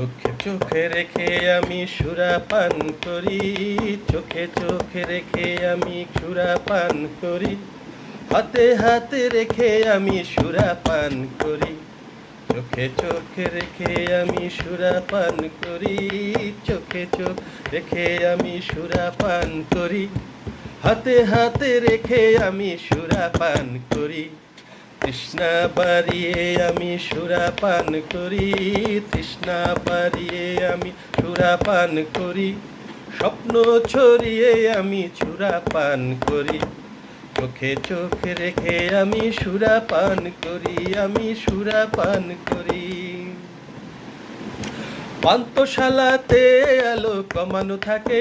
চোখে চোখে রেখে আমি সুরা পান করি। চোখে চোখে রেখে আমি সুরা পান করি। হাতে হাতে রেখে আমি সুরা পান করি। চোখে চোখে রেখে আমি সুরা পান করি। চোখে চোখ রেখে আমি সুরা পান করি। হাতে হাতে রেখে আমি সুরা পান করি। তৃষ্ণা বাড়িয়ে আমি সুরা পান করি, তৃষ্ণা বাড়িয়ে আমি সুরা পান করি। স্বপ্ন ছড়িয়ে আমি সুরা পান করি। চোখে চোখে রেখে আমি সুরা পান করি, আমি সুরা পান করি। পান্তশালাতে আলো কমানো থাকে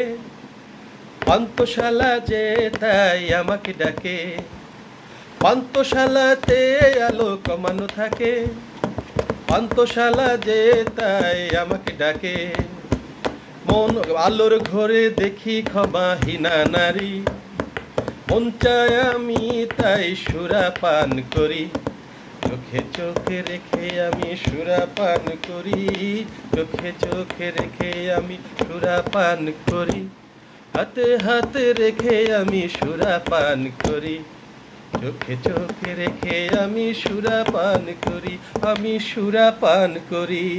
পান্তশালা যে তাই আমাকে ডাকে। পান্তশালাতে আলো কমানো থাকে। পান্তশালা যে তাই আমাকে ডাকে। মন আলোর ঘরে দেখি ক্ষমাহীনা নারী। মন চায় আমি তাই সুরা পান করি। চোখে চোখে রেখে আমি সুরা পান করি। চোখে চোখে রেখে আমি সুরা পান করি। হাতে হাতে রেখে আমি সুরা পান করি। চোখে চোখে রেখে আমি সুরা পান করি, আমি সুরা পান করি।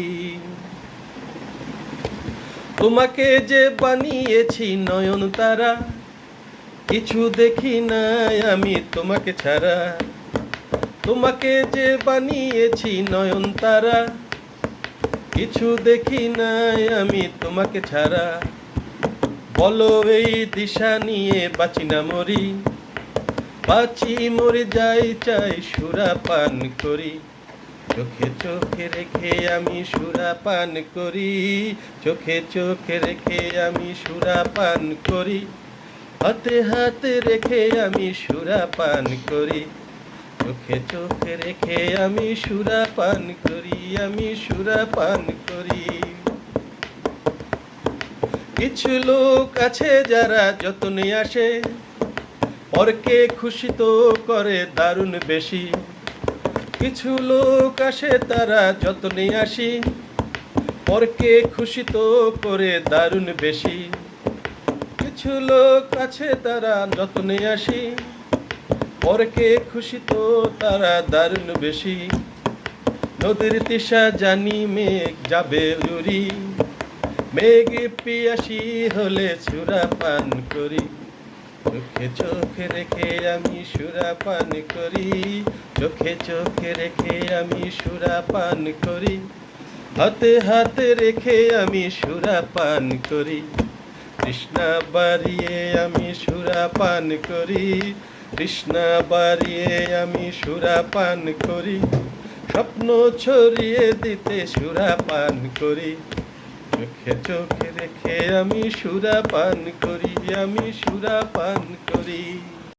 তোমাকে যে বানিয়েছি নয়ন তারা, কিছু দেখি নাই আমি তোমাকে ছাড়া। তোমাকে যে বানিয়েছি নয়ন তারা, কিছু দেখি নাই আমি তোমাকে ছাড়া। বলো এই দিশা নিয়ে বাঁচি না মরি। বাঁচি মরে যাই, চাই সুরা পান করি। চোখে চোখে রেখে আমি সুরা পান করি। চোখে চোখে রেখে আমি সুরা পান করি। হাতে হাতে রেখে আমি সুরা পান করি। চোখে চোখে রেখে আমি সুরা পান করি, আমি সুরা পান করি। কিছু লোক আছে যারা যতনে আসে। পরকে খুশি তো করে দারুণ বেশি। কিছু লোক আসে তারা যতনে আসি। পরকে খুশি তো করে দারুণ বেশি। কিছু লোক আছে তারা যতনে আসি। পরকে খুশি তো তারা দারুণ বেশি। নদীর তিশা জানি মেঘ যাবে উড়ি মেঘ পিয়াসি হলে সুরা পান করি। চোখে চোখে রেখে আমি সুরা পান করি। চোখে চোখে রেখে আমি সুরা পান করি। হাতে হাতে রেখে আমি সুরা পান করি। কৃষ্ণা বাড়িয়ে আমি সুরা পান করি। কৃষ্ণা বাড়িয়ে আমি সুরা পান করি। স্বপ্ন ছড়িয়ে দিতে সুরা পান করি। চোখে চোখে রেখে আমি সুরা পান করি আমি সুরা পান করি।